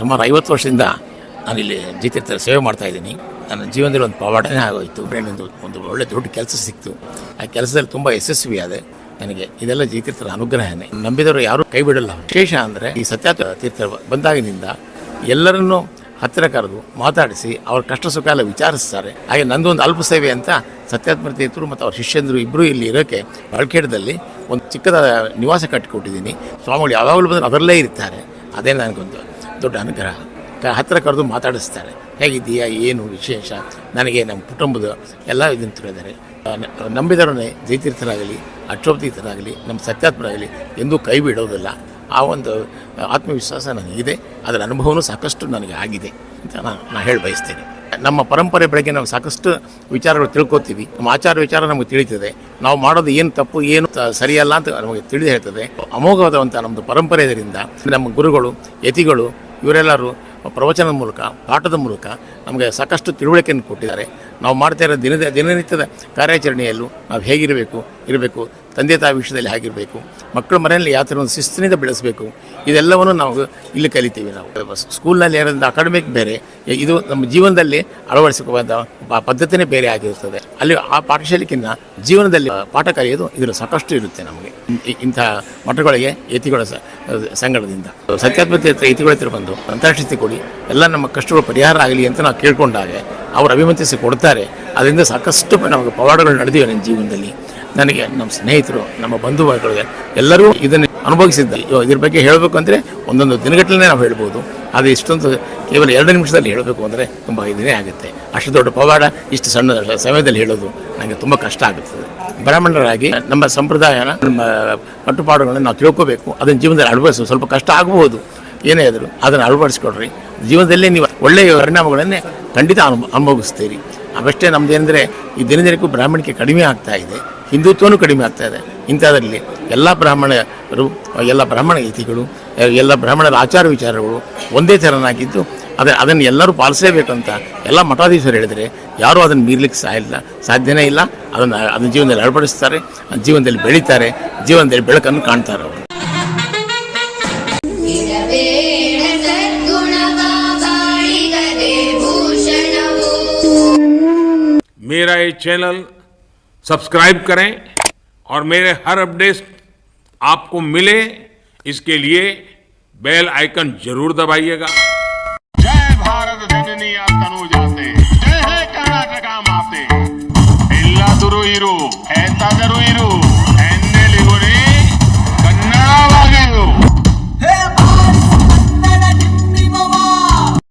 ಸುಮಾರು ಐವತ್ತು ವರ್ಷದಿಂದ ನಾನಿಲ್ಲಿ ಜೀತೀರ್ಥ ಸೇವೆ ಮಾಡ್ತಾ ಇದ್ದೀನಿ. ನನ್ನ ಜೀವನದಲ್ಲಿ ಒಂದು ಪವಾಡನೇ ಆಗೋಯಿತು. ಒಂದು ಒಂದು ಒಳ್ಳೆ ದೊಡ್ಡ ಕೆಲಸ ಸಿಕ್ತು. ಆ ಕೆಲಸದಲ್ಲಿ ತುಂಬ ಯಶಸ್ವಿ ಆದೆ. ನನಗೆ ಇದೆಲ್ಲ ಜೀತೀರ್ಥರ ಅನುಗ್ರಹನೇ. ನಂಬಿದವರು ಯಾರೂ ಕೈ ಬಿಡಲ್ಲ. ವಿಶೇಷ ಅಂದರೆ ಈ ಸತ್ಯ ತೀರ್ಥ ಬಂದಾಗಿನಿಂದ ಎಲ್ಲರನ್ನೂ ಹತ್ತಿರ ಕರೆದು ಮಾತಾಡಿಸಿ ಅವ್ರ ಕಷ್ಟ ಸುಖ ಎಲ್ಲ ವಿಚಾರಿಸ್ತಾರೆ. ಹಾಗೆ ನಂದೊಂದು ಅಲ್ಪ ಸೇವೆ ಅಂತ ಸತ್ಯಾತ್ಮ ತೀರ್ಥರು ಮತ್ತು ಅವ್ರ ಶಿಷ್ಯಂದರು ಇಬ್ಬರು ಇಲ್ಲಿ ಇರೋಕ್ಕೆ ಬಳಕೇಡದಲ್ಲಿ ಒಂದು ಚಿಕ್ಕದಾದ ನಿವಾಸ ಕಟ್ಟಿಕೊಟ್ಟಿದ್ದೀನಿ. ಸ್ವಾಮಿಗಳು ಯಾವಾಗಲೂ ಬಂದರೆ ಅದರಲ್ಲೇ ಇರ್ತಾರೆ. ಅದೇ ನನಗೊಂದು ದೊಡ್ಡ ಅನುಗ್ರಹ. ಹತ್ತಿರ ಕರೆದು ಮಾತಾಡಿಸ್ತಾರೆ. ಹೇಗಿದ್ದೀಯಾ, ಏನು ವಿಶೇಷ? ನನಗೆ ನಮ್ಮ ಕುಟುಂಬದ ಎಲ್ಲ ಇದನ್ನು ತಿಳಿದಾರೆ ನಂಬಿದರನ್ನೇ ಜೈತೀರ್ಥರಾಗಲಿ ಅಕ್ಷೋಭತೀರ್ಥರಾಗಲಿ ನಮ್ಮ ಸತ್ಯಾತ್ಮರಾಗಲಿ ಎಂದೂ ಕೈ ಬಿಡೋದಿಲ್ಲ. ಆ ಒಂದು ಆತ್ಮವಿಶ್ವಾಸ ನನಗಿದೆ. ಅದರ ಅನುಭವನೂ ಸಾಕಷ್ಟು ನನಗೆ ಆಗಿದೆ ಅಂತ ನಾನು ನಾನು ಹೇಳಿ ಬಯಸ್ತೇನೆ. ನಮ್ಮ ಪರಂಪರೆ ಬಗ್ಗೆ ನಾವು ಸಾಕಷ್ಟು ವಿಚಾರಗಳು ತಿಳ್ಕೊತೀವಿ. ನಮ್ಮ ಆಚಾರ ವಿಚಾರ ನಮಗೆ ತಿಳಿತದೆ. ನಾವು ಮಾಡೋದು ಏನು ತಪ್ಪು, ಏನು ಸರಿಯಲ್ಲ ಅಂತ ನಮಗೆ ತಿಳಿದು ಹೇಳ್ತದೆ. ಅಮೋಘವಾದಂಥ ನಮ್ಮದು ಪರಂಪರೆ ಇದರಿಂದ ನಮ್ಮ ಗುರುಗಳು, ಯತಿಗಳು ಇವರೆಲ್ಲರೂ ಪ್ರವಚನದ ಮೂಲಕ ಪಾಠದ ಮೂಲಕ ನಮಗೆ ಸಾಕಷ್ಟು ತಿಳುವಳಿಕೆಯನ್ನು ಕೊಟ್ಟಿದ್ದಾರೆ. ನಾವು ಮಾಡ್ತಾ ಇರೋ ದಿನದ ದಿನನಿತ್ಯದ ಕಾರ್ಯಾಚರಣೆಯಲ್ಲೂ ನಾವು ಹೇಗಿರಬೇಕು, ಇರಬೇಕು, ತಂದೆ ತಾಯಿ ವಿಷಯದಲ್ಲಿ ಹೇಗಿರಬೇಕು, ಮಕ್ಕಳ ಮನೆಯಲ್ಲಿ ಯಾವ ಥರ ಒಂದು ಶಿಸ್ತಿನಿಂದ ಬೆಳೆಸಬೇಕು, ಇದೆಲ್ಲವನ್ನು ನಾವು ಇಲ್ಲಿ ಕಲಿತೀವಿ ನಾವು. ಸ್ಕೂಲ್ನಲ್ಲಿ ಇರೋದ್ರಿಂದ ಅಕಾಡೆಮಿಕ್ ಬೇರೆ, ಇದು ನಮ್ಮ ಜೀವನದಲ್ಲಿ ಅಳವಡಿಸಿಕೊಂಡ ಪದ್ಧತಿನೇ ಬೇರೆ ಆಗಿರುತ್ತದೆ ಅಲ್ಲಿ ಆ ಪಾಠಶಾಲೆಗಿನ್ನ ಜೀವನದಲ್ಲಿ ಪಾಠ ಕಲಿಯೋದು ಇದರಲ್ಲಿ ಸಾಕಷ್ಟು ಇರುತ್ತೆ ನಮಗೆ. ಇಂತಹ ಮಠಗಳಿಗೆ ಯತಿಗಳ ಸಂಘಟದಿಂದ ಸಂಗಡದಿಂದ ಸತ್ಯಾತ್ಮ ತೀರ್ಥ ಯತಿಗಳ ಹತ್ರ ಬಂದು ಅಂತರಾಷ್ಟ್ರೀಯ ಕೊಡಿ. ಎಲ್ಲ ನಮ್ಮ ಕಷ್ಟಗಳು ಪರಿಹಾರ ಆಗಲಿ ಅಂತ ನಾವು ಕೇಳ್ಕೊಂಡಾಗ ಅವರು ಅಭಿಮತಿಸಿ ಕೊಡ್ತಾರೆ. ಅದರಿಂದ ಸಾಕಷ್ಟು ನಮಗೆ ಪವಾಡಗಳು ನಡೆದಿವೆ ನನ್ನ ಜೀವನದಲ್ಲಿ. ನನಗೆ ನಮ್ಮ ಸ್ನೇಹಿತರು, ನಮ್ಮ ಬಂಧು ವರ್ಗಗಳಿಗೆ ಎಲ್ಲರೂ ಇದನ್ನು ಅನುಭವಿಸಿದ್ದಾರೆ. ಇದ್ರ ಬಗ್ಗೆ ಹೇಳಬೇಕು ಅಂದರೆ ಒಂದೊಂದು ದಿನಗಟ್ಟಲೆ ನಾವು ಹೇಳ್ಬೋದು. ಅದು ಇಷ್ಟೊಂದು ಕೇವಲ ಎರಡು ನಿಮಿಷದಲ್ಲಿ ಹೇಳಬೇಕು ಅಂದರೆ ತುಂಬ ಇದನ್ನೇ ಆಗುತ್ತೆ. ಅಷ್ಟು ದೊಡ್ಡ ಪವಾಡ ಇಷ್ಟು ಸಣ್ಣ ಸಮಯದಲ್ಲಿ ಹೇಳೋದು ನನಗೆ ತುಂಬ ಕಷ್ಟ ಆಗುತ್ತದೆ. ಬ್ರಾಹ್ಮಣರಾಗಿ ನಮ್ಮ ಸಂಪ್ರದಾಯನ, ನಮ್ಮ ಕಟ್ಟುಪಾಡುಗಳನ್ನು ನಾವು ತಿಳ್ಕೋಬೇಕು. ಅದನ್ನು ಜೀವನದಲ್ಲಿ ಅಳವಡಿಸೋದು ಸ್ವಲ್ಪ ಕಷ್ಟ ಆಗಬಹುದು ಏನೇ ಆದರೂ ಅದನ್ನು ಅಳವಡಿಸ್ಕೊಡ್ರಿ ಜೀವನದಲ್ಲೇ ನೀವು ಒಳ್ಳೆಯ ಪರಿಣಾಮಗಳನ್ನೇ ಖಂಡಿತ ಅನು, ಅನುಭವಿಸ್ತೀರಿ. ಅವಷ್ಟೇ ನಮ್ಮದೇನೆಂದರೆ ಈ ದಿನ ದಿನಕ್ಕೂ ಬ್ರಾಹ್ಮಣಿಕೆ ಕಡಿಮೆ ಆಗ್ತಾ ಇದೆ. ಹಿಂದುತ್ವನೂ ಕಡಿಮೆ ಆಗ್ತಾ ಇದೆ. ಇಂಥದ್ರಲ್ಲಿ ಎಲ್ಲ ಬ್ರಾಹ್ಮಣರು ಎಲ್ಲ ಬ್ರಾಹ್ಮಣ ಗೀತಿಗಳು ಎಲ್ಲ ಬ್ರಾಹ್ಮಣರ ಆಚಾರ ವಿಚಾರಗಳು ಒಂದೇ ಥರನಾಗಿದ್ದು ಅದೇ, ಅದನ್ನು ಎಲ್ಲರೂ ಪಾಲಿಸಲೇಬೇಕಂತ ಎಲ್ಲ ಮಠಾಧೀಶರು ಹೇಳಿದರೆ ಯಾರೂ ಅದನ್ನು ಮೀರ್ಲಿಕ್ಕೆ ಸಾಯಿಲ್ಲ ಸಾಧ್ಯನೇ ಇಲ್ಲ. ಅದನ್ನು ಅದನ್ನು ಜೀವನದಲ್ಲಿ ಅಳವಡಿಸ್ತಾರೆ, ಜೀವನದಲ್ಲಿ ಬೆಳೀತಾರೆ, ಜೀವನದಲ್ಲಿ ಬೆಳಕನ್ನು ಕಾಣ್ತಾರೆ ಅವರು मेरा ये चैनल सब्सक्राइब करें और मेरे हर अपडेट आपको मिले, इसके लिए बेल आइकन ज़रूर दबाइएगा। जय भारत जय है कर्नाटका माते। दुरु ऐसा ज़रूर